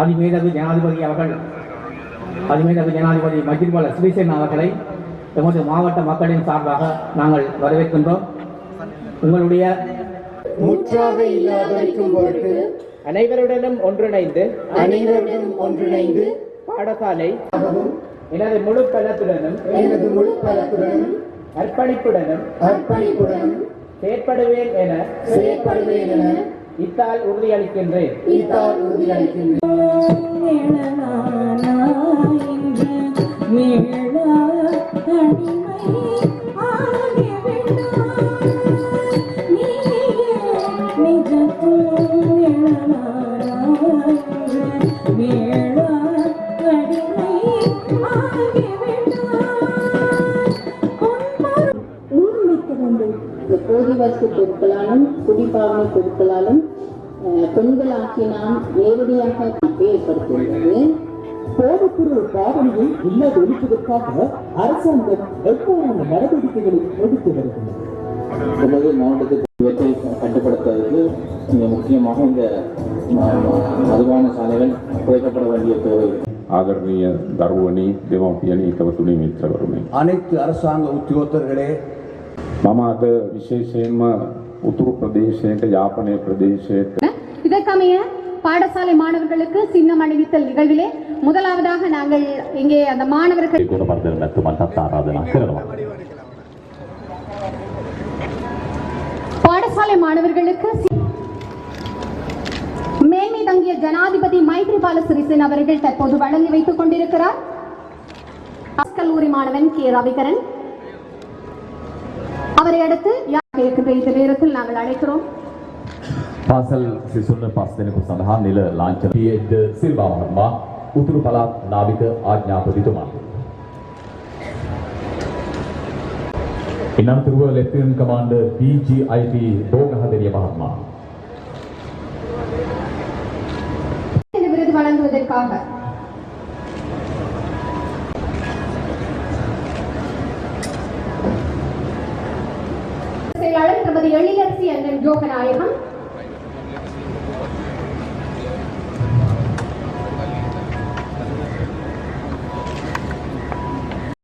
அதிமேதகு ஜனாதிபதி அவர்கள் அதிமேதகு ஜனாதிபதி மஜித்பால சிறிசேன அவர்களை எமது மாவட்ட மக்களின் சார்பாக நாங்கள் வரவேற்கின்றோம். உங்களுடைய முற்றாக இல்லாதளிக்கும் பொருட்டு அனைவருடனும் ஒன்றிணைந்து அனைவருடன் ஒன்றிணைந்து பாடசாலை எனது முழு பலத்துடனும் எனது முழு பலத்துடனும் அர்ப்பணிப்புடனும் அர்ப்பணிப்புடனும் செயற்படுவேன் என செயற்படுவேன் என இத்தால் உறுதியளிக்கின்றேன் இத்தால் உறுதியளிக்கின்றேன் இந்த போதி வஸ்து பொருட்களாலும் குடிபாவனை பொருட்களாலும் பெண்களாக்கி நாம் நேரடியாக ஏற்படுத்துகிறது போதைப்பொருள் பாவனையை இல்லாத ஒழிப்பதற்காக அரசாங்கம் வெவ்வேறான நடவடிக்கைகளை எடுத்து வருகிறது. மாவட்டத்துக்கு கட்டுப்படுத்துவதற்கு மிக முக்கியமாக இந்த மதுவான சாலைகள் குறைக்கப்பட வேண்டிய தேவை. ஆதரணீய தர்வணி திவாபியணி கவத்துணை அமைச்சர் அனைத்து அரசாங்க உத்தியோகத்தர்களே මම අද විශේෂයෙන්ම උතුරු ප්‍රදේශයට යාපනය ප්‍රදේශයට இதற்கமைய பாடசாலை மாணவர்களுக்கு சின்னம் அணிவித்தல் நிகழ்விலே முதலாவதாக நாங்கள் இங்கே அந்த மாணவர்கள் ගුණවර්ධන මැතිතුමන්ටත් ආරාධනා කරනවා. பாடசாலை மாணவர்களுக்கு சி- மேன்மை தங்கிய ஜனாதிபதி மைத்ரிபால சிறிசேன அவர்கள் தற்போது வழங்கி வைத்துக் கொண்டிருக்கிறார் கல்லூரி மாணவன் கே ரவிகரன் அவரை அடுத்து யார் இருக்கின்ற இந்த நேரத்தில் நாங்கள் அழைக்கிறோம் පාසල් සිසුන්න පස් දෙනෙකු සඳහා නිල ලාංචන පියද්ද සිල්වා මහත්මයා උතුරු පළාත් නාවික ආඥාපතිතුමා. ඉන්නම්තුරුව ලෙෆ්ටිනන්ට් කමාන්ඩර් PGIP දෝගහදෙනිය මහත්මයා. இந்த விருது வழங்குவதற்காக செயலாளர் திருமதி எழிலரசி அண்ணன் யோகநாயகம்